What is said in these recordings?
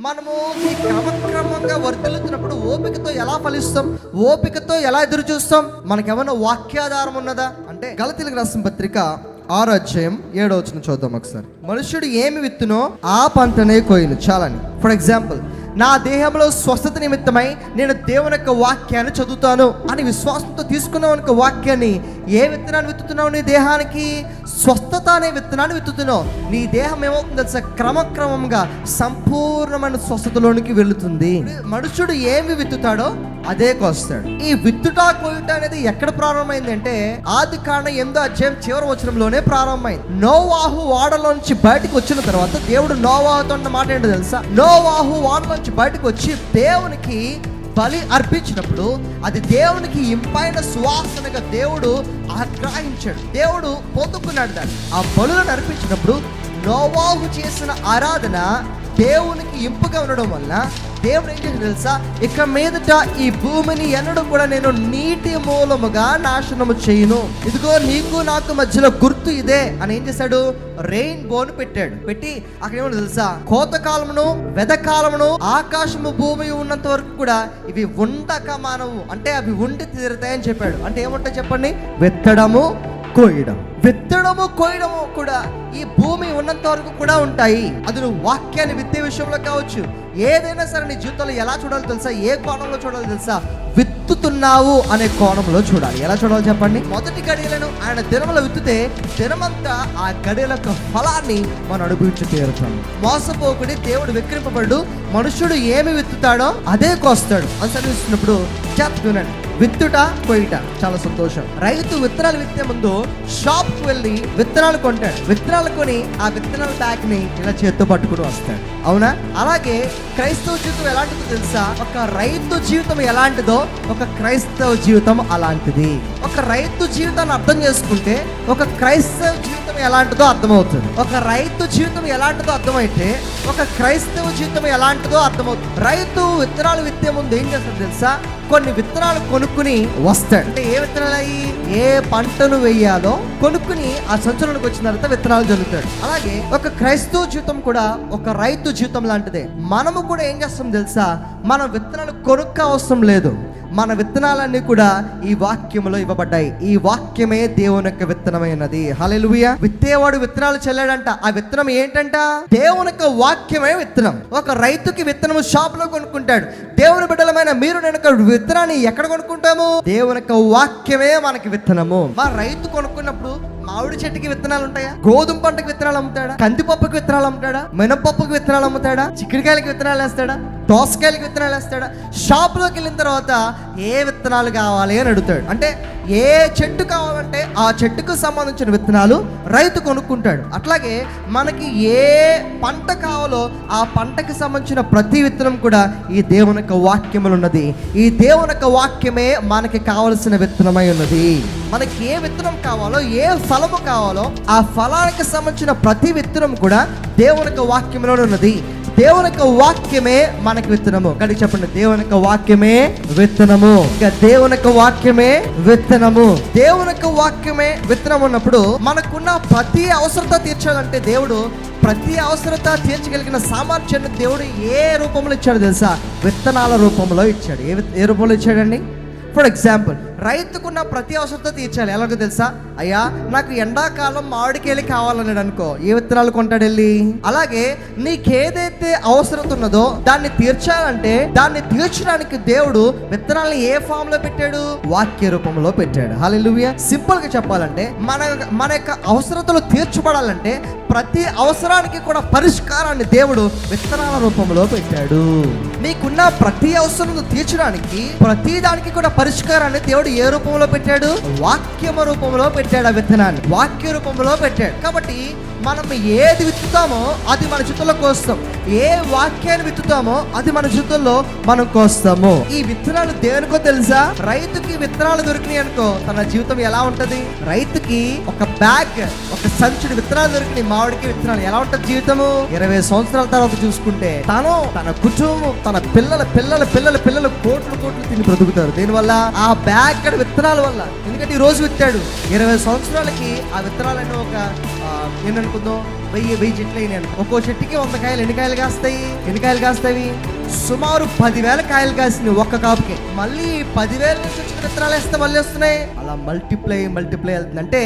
మనము ఈ క్రమక్రమంగా వర్ధిల్లుతున్నప్పుడు ఓపికతో ఎలా ఫలిస్తాం? ఓపికతో ఎలా ఎదురు చూస్తాం మనకేమైనా వాక్యాధారం ఉన్నదా? అంటే గలతీలకు రాసిన పత్రిక ఆరో అధ్యాయం ఏడో వచ్చిన చూద్దాం ఒకసారి. మనుషుడు ఏమి విత్తునో ఆ పంటనే కోయిను. చాలని ఫర్ ఎగ్జాంపుల్ నా దేహంలో స్వస్థత నిమిత్తమై నేను దేవుని యొక్క వాక్యాన్ని చదువుతాను అని విశ్వాసంతో తీసుకున్న యొక్క వాక్యాన్ని. ఏ విత్తనాన్ని విత్తుతున్నావు నీ దేహానికి? స్వస్థత అనే విత్తనాన్ని విత్తుతున్నావు. నీ దేహం ఏమవుతుంది తెలుసా? క్రమక్రమంగా సంపూర్ణమైన స్వస్థతలోనికి వెళుతుంది. మనుషుడు ఏమి విత్తుతాడో అదే కోస్తాడు. ఈ విత్తుట కోయుట అనేది ఎక్కడ ప్రారంభమైంది అంటే ఆది కారణం ఎందో అధ్యాయం చివరి వచనంలోనే ప్రారంభమైంది. నోవాహు వాడలో నుంచి బయటకు వచ్చిన తర్వాత దేవుడు నోవాహుతో ఉన్న మాట ఏంటో తెలుసా? నోవాహు వాడలోంచి బయటకు వచ్చి దేవునికి బలి అర్పించినప్పుడు అది దేవునికి ఇంపైన సువాసనగా దేవుడు ఆగ్రహించాడు. దేవుడు పొందుకున్నాడు దాన్ని. ఆ బలులను అర్పించినప్పుడు నోవాహు చేసిన ఆరాధన దేవునికి ఇంపుగా ఉండడం వల్ల దేవుడు ఏం చేసి తెలుసా? ఇక మీదట ఈ భూమిని ఎన్నడం కూడా నేను నీటి మూలముగా నాశనము చేయను. ఇదిగో నీకు నాకు మధ్యలో గుర్తు ఇదే అని ఏం చేశాడు? రెయిన్ బోన్ పెట్టాడు. పెట్టి అక్కడ ఏమో తెలుసా? కోతకాలమును వెదకాలమును ఆకాశము భూమి ఉన్నంత వరకు కూడా ఇవి ఉండక మానవు. అంటే అవి ఉండి తీరుతాయని చెప్పాడు. అంటే ఏముంటాయి చెప్పండి? వెత్తడము కోయడం విత్తడము కోయడము కూడా ఈ భూమి ఉన్నంత వరకు కూడా ఉంటాయి. అది నువ్వు వాక్యాన్ని విత్తే విషయంలో కావచ్చు. ఏదైనా సరే నీ జీవితంలో ఎలా చూడాలో తెలుసా? ఏ కోణంలో చూడాలో తెలుసా? విత్తుతున్నావు అనే కోణంలో చూడాలి. ఎలా చూడాలి చెప్పండి? మొదటి గడియలను ఆయన దినములో విత్తుతే దినమంతా ఆ గడియల యొక్క ఫలాన్ని మనం అనుభవించి తీరుతాం. మోసపోకుడి దేవుడు విక్రింపబడు మనుషుడు ఏమి విత్తుతాడో అదే కోస్తాడు. అని చదివిస్తున్నప్పుడు చెప్ వినండి విత్తుట కొయ్యట. చాలా సంతోషం. రైతు విత్తనాలు విత్తే ముందు షాప్కు వెళ్ళి విత్తనాలు కొంటాడు. విత్తనాలు కొని ఆ విత్తనాల బ్యాగ్ని ఇలా చేత్తో పట్టుకుని వస్తాడు. అవునా? అలాగే క్రైస్తవ జీవితం ఎలాంటిదో తెలుసా? ఒక రైతు జీవితం ఎలాంటిదో ఒక క్రైస్తవ జీవితం అలాంటిది. ఒక రైతు జీవితాన్ని అర్థం చేసుకుంటే ఒక క్రైస్తవ జీవితం ఎలాంటిదో అర్థమవుతుంది. ఒక రైతు జీవితం ఎలాంటిదో అర్థమైతే ఒక క్రైస్తవ జీవితం ఎలాంటిదో అర్థమవుతుంది. రైతు విత్తనాలు విత్తే ముందు ఏం చేస్తాడు తెలుసా? కొన్ని విత్తనాలు కొనుక్కుని వస్తాడు అంటే ఏ విత్తనాలు అయ్యి ఏ పంటను వేయాలో కొనుక్కుని ఆ సంచులకు వచ్చిన తర్వాత విత్తనాలు జల్లుతాడు. అలాగే ఒక క్రైస్తవ జీవితం కూడా ఒక రైతు జీవితం లాంటిదే. మనము కూడా ఏం చేస్తాం తెలుసా? మనం విత్తనాలు కొనుక్క అవసరం లేదు. మన విత్తనాలన్నీ కూడా ఈ వాక్యంలో ఇవ్వబడ్డాయి. ఈ వాక్యమే దేవుని యొక్క విత్తనమైనది హల్లెలూయా. విత్తేవాడు విత్తనాలు చల్లాడంట. ఆ విత్తనం ఏంటంట? దేవుని యొక్క వాక్యమే విత్తనం. ఒక రైతుకి విత్తనం షాప్లో కొనుక్కుంటాడు. దేవుని బిడ్డలమైన మీరు నేను విత్తనాన్ని ఎక్కడ కొనుక్కుంటాము? దేవుని యొక్క వాక్యమే మనకి విత్తనము. మా రైతు కొనుక్కున్నప్పుడు మామిడి చెట్టుకి విత్తనాలు ఉంటాయా? గోధుమ పంటకి విత్తనాలు అమ్ముతాడా? కందిపప్పుకి విత్తనాలు అమ్ముతాడా? మినపప్పుకి విత్తనాలు అమ్ముతాడా? చిక్కుడుకాయలకి విత్తనాలు వేస్తాడా? దోసకాయలకి విత్తనాలు వేస్తాడా? షాప్లోకి వెళ్ళిన తర్వాత ఏ విత్తనాలు కావాలి అని అడుగుతాడు. అంటే ఏ చెట్టు కావాలంటే ఆ చెట్టుకు సంబంధించిన విత్తనాలు రైతు కొనుక్కుంటాడు. అట్లాగే మనకి ఏ పంట కావాలో ఆ పంటకి సంబంధించిన ప్రతి విత్తనం కూడా ఈ దేవుని యొక్క వాక్యములు ఉన్నది. ఈ దేవుని యొక్క వాక్యమే మనకి కావలసిన విత్తనమై ఉన్నది. మనకి ఏ విత్తనం కావాలో ఏ ఫలము కావాలో ఆ ఫలానికి సంబంధించిన ప్రతి విత్తనం కూడా దేవుని యొక్క వాక్యంలో ఉన్నది. దేవుని యొక్క వాక్యమే మనకి విత్తనము. కానీ చెప్పండి దేవుని యొక్క వాక్యమే విత్తనము. ఇంకా దేవుని యొక్క వాక్యమే విత్తనము. దేవుని యొక్క వాక్యమే విత్తనం ఉన్నప్పుడు మనకున్న ప్రతి అవసరత తీర్చాలంటే దేవుడు ప్రతి అవసరత తీర్చగలిగిన సామర్థ్యాన్ని దేవుడు ఏ రూపంలో ఇచ్చాడు తెలుసా? విత్తనాల రూపంలో ఇచ్చాడు. ఏ ఏ రూపంలో ఇచ్చాడండి? ఫర్ ఎగ్జాంపుల్ రైతుకున్న ప్రతి అవసరత తీర్చాలి. ఎలాగో తెలుసా? అయ్యా నాకు ఎండాకాలం మామిడికాయలు కావాలన్నాడు అనుకో. ఏ విత్తనాలు కొంటాడు వెళ్ళి? అలాగే నీకేదైతే అవసరత ఉన్నదో దాన్ని తీర్చాలంటే దాన్ని తీర్చడానికి దేవుడు విత్తనాలను ఏ ఫామ్లో పెట్టాడు? వాక్య రూపంలో పెట్టాడు. హాలెలూయా సింపుల్గా చెప్పాలంటే మన మన యొక్క అవసరతలు తీర్చబడాలంటే ప్రతి అవసరానికి కూడా పరిష్కారాన్ని దేవుడు విత్తనాల రూపంలో పెట్టాడు. నీకున్న ప్రతి అవసరం తీర్చడానికి ప్రతి దానికి కూడా పరిష్కారాన్ని దేవుడు ఏ రూపంలో పెట్టాడు? వాక్యమ రూపంలో పెట్టాడు. ఆ విత్తనాన్ని. వాక్య రూపంలో పెట్టాడు. కాబట్టి మనం ఏది విత్తుతామో అది మన జుట్టులో కోస్తాం. ఏ వాక్యాన్ని విత్తుతామో అది మన జీవితంలో మనం కోస్తాము. ఈ విత్తనాలు దేనికో తెలుసా? రైతుకి విత్తనాలు దొరికినాయి అనుకో తన జీవితం ఎలా ఉంటది? రైతుకి ఒక బ్యాగ్ ఒక సంచుడు విత్తనాలు దొరికినాయి. మామిడికి విత్తనాలు ఎలా ఉంటది జీవితము? ఇరవై సంవత్సరాల తర్వాత చూసుకుంటే తను తన కుటుంబం తన పిల్లల పిల్లల పిల్లల పిల్లలు కోట్లు కోట్లు తిని బ్రతుకుతారు. దీనివల్ల? ఆ బ్యాగ్ విత్తనాల వల్ల. ఎందుకంటే ఈ రోజు విత్తాడు. ఇరవై సంవత్సరాలకి ఆ విత్తనాలను ఒక ఏమనుకుందాం వెయ్యి వెయ్యి చెట్లు అయినాయి ఒక్కో చెట్టుకి వంద కాయలు ఎన్ని కాయలు కాస్తాయి? ఎన్ని కాయలు కాస్తాయి? సుమారు పదివేల కాయలు కాసింది ఒక్క కాపుకి. మళ్ళీ పదివేల నుంచి వచ్చిన విత్తనాలు వేస్తే మళ్ళీ వస్తున్నాయి. అలా మల్టిప్లై మల్టిప్లై అవుతుంది అంటే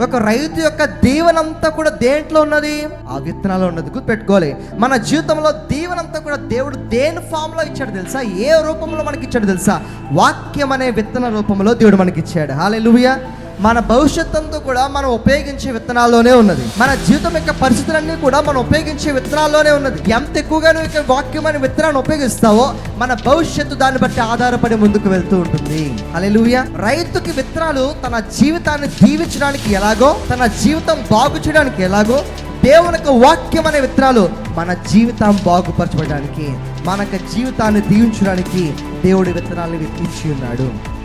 ఒక రైతు యొక్క దీవనంతా కూడా దేంట్లో ఉన్నది? ఆ విత్తనాలు ఉన్నది. గుర్తుపెట్టుకోవాలి. మన జీవితంలో దీవనంతా కూడా దేవుడు దేని ఫామ్లో ఇచ్చాడు తెలుసా? ఏ రూపంలో మనకి ఇచ్చాడు తెలుసా? వాక్యం అనే విత్తన రూపంలో దేవుడు మనకి ఇచ్చాడు హాలే మన భవిష్యత్తు అంతా కూడా మనం ఉపయోగించే విత్తనాల్లోనే ఉన్నది. మన జీవితం యొక్క పరిస్థితులన్నీ కూడా మనం ఉపయోగించే విత్తనాల్లోనే ఉన్నది. ఎంత ఎక్కువగా నువ్వు ఇక వాక్యం అనే విత్తనాన్ని ఉపయోగిస్తావో మన భవిష్యత్తు దాన్ని బట్టి ఆధారపడి ముందుకు వెళ్తూ ఉంటుంది. అలెలుయ రైతుకి విత్తనాలు తన జీవితాన్ని దీవించడానికి ఎలాగో తన జీవితం బాగు చేయడానికి ఎలాగో దేవుని యొక్క వాక్యం అనే విత్తనాలు మన జీవితం బాగుపరచబడడానికి మన యొక్క జీవితాన్ని దీవించడానికి దేవుడి విత్తనాలను ఇచ్చి ఉన్నాడు.